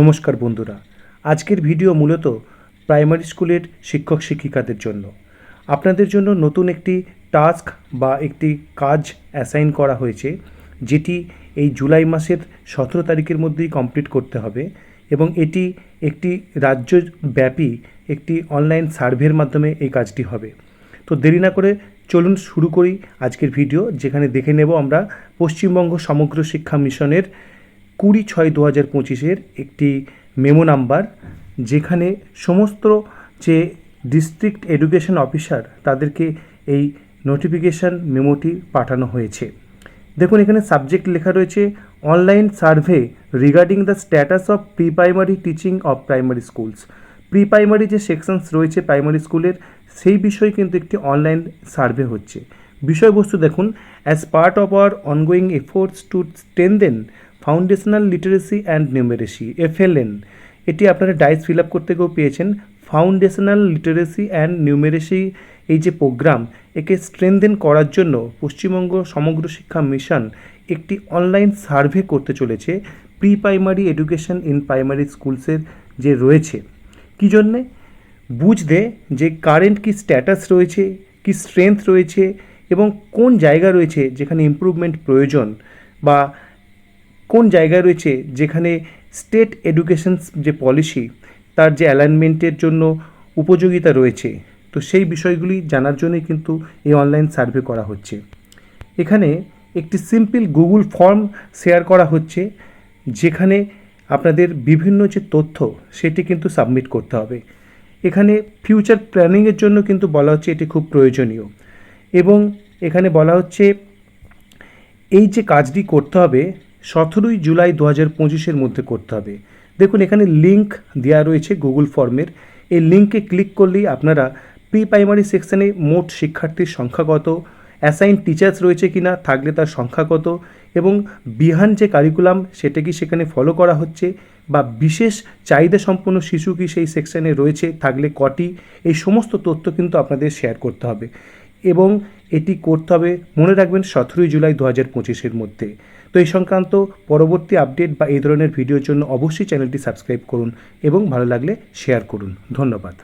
নমস্কার বন্ধুরা। আজকের ভিডিও মূলত প্রাইমারি স্কুলের শিক্ষক শিক্ষিকাদের জন্য। আপনাদের জন্য নতুন একটি টাস্ক বা একটি কাজ অ্যাসাইন করা হয়েছে, যেটি এই জুলাই মাসের সতেরো তারিখের মধ্যেই কমপ্লিট করতে হবে এবং এটি একটি রাজ্যব্যাপী একটি অনলাইন সার্ভের মাধ্যমে এই কাজটি হবে। তো দেরি না করে চলুন শুরু করি আজকের ভিডিও, যেখানে দেখে নেব আমরা পশ্চিমবঙ্গ সমগ্র শিক্ষা মিশনের কুড়ি ছয় দু হাজার পঁচিশের একটি মেমো নাম্বার, যেখানে সমস্ত যে ডিস্ট্রিক্ট এডুকেশন অফিসার তাদেরকে এই নোটিফিকেশান মেমোটি পাঠানো হয়েছে। দেখুন, এখানে সাবজেক্ট লেখা রয়েছে online survey regarding the status of pre primary teaching of primary schools pre primary যে সেকশনস রয়েছে প্রাইমারি স্কুলের সেই বিষয়ে কিন্তু একটি অনলাইন সার্ভে হচ্ছে। বিষয়বস্তু দেখুন as part of our ongoing efforts to strengthen foundational literacy and numeracy FLN এটি আপনারা ডাইস ফিল আপ করতে গিয়েও পেয়েছেন। ফাউন্ডেশনাল লিটারেসি অ্যান্ড নিউমেরেসি এই যে প্রোগ্রাম একে স্ট্রেনদেন করার জন্য পশ্চিমবঙ্গ সমগ্র শিক্ষা মিশন একটি অনলাইন সার্ভে করতে চলেছে pre primary education in primary স্কুলসের যে রয়েছে। কী জন্যে? বুঝতে যে কারেন্ট কি স্ট্যাটাস রয়েছে, কি স্ট্রেংথ রয়েছে এবং কোন জায়গা রয়েছে যেখানে ইমপ্রুভমেন্ট প্রয়োজন বা কোন জায়গায় রয়েছে যেখানে স্টেট এডুকেশন যে পলিসি তার যে অ্যালাইনমেন্টের জন্য উপযোগিতা রয়েছে? তো সেই বিষয়গুলি জানার জন্যই কিন্তু এই অনলাইন সার্ভে করা হচ্ছে। এখানে একটি সিম্পল গুগল ফর্ম শেয়ার করা হচ্ছে, যেখানে আপনাদের বিভিন্ন যে তথ্য, সেটি কিন্তু সাবমিট করতে হবে। এখানে ফিউচার প্ল্যানিংয়ের জন্য কিন্তু বলা হচ্ছে এটি খুব প্রয়োজনীয়। এবং এখানে বলা হচ্ছে, এই যে কাজটি করতে হবে সতেরোই জুলাই দু হাজার পঁচিশের মধ্যে করতে হবে। দেখুন, এখানে লিঙ্ক দেওয়া রয়েছে গুগল ফর্মের এই লিঙ্কে ক্লিক করলেই আপনারা প্রি প্রাইমারি সেকশানে মোট শিক্ষার্থীর সংখ্যা কত অ্যাসাইন টিচার্স রয়েছে কি না থাকলে তার সংখ্যা কত, এবং বিহান যে কারিকুলাম সেটা কি সেখানে ফলো করা হচ্ছে, বা বিশেষ চাহিদা সম্পন্ন শিশু কি সেই সেকশানে রয়েছে, থাকলে কটি, এই সমস্ত তথ্য কিন্তু আপনাদের শেয়ার করতে হবে। এবং এটি করতে হবে, মনে রাখবেন, সতেরোই জুলাই দু হাজার পঁচিশের মধ্যে। তো এই সংক্রান্ত পরবর্তী আপডেট বা এই ধরনের ভিডিওর জন্য অবশ্যই চ্যানেলটি সাবস্ক্রাইব করুন এবং ভালো লাগলে শেয়ার করুন। ধন্যবাদ।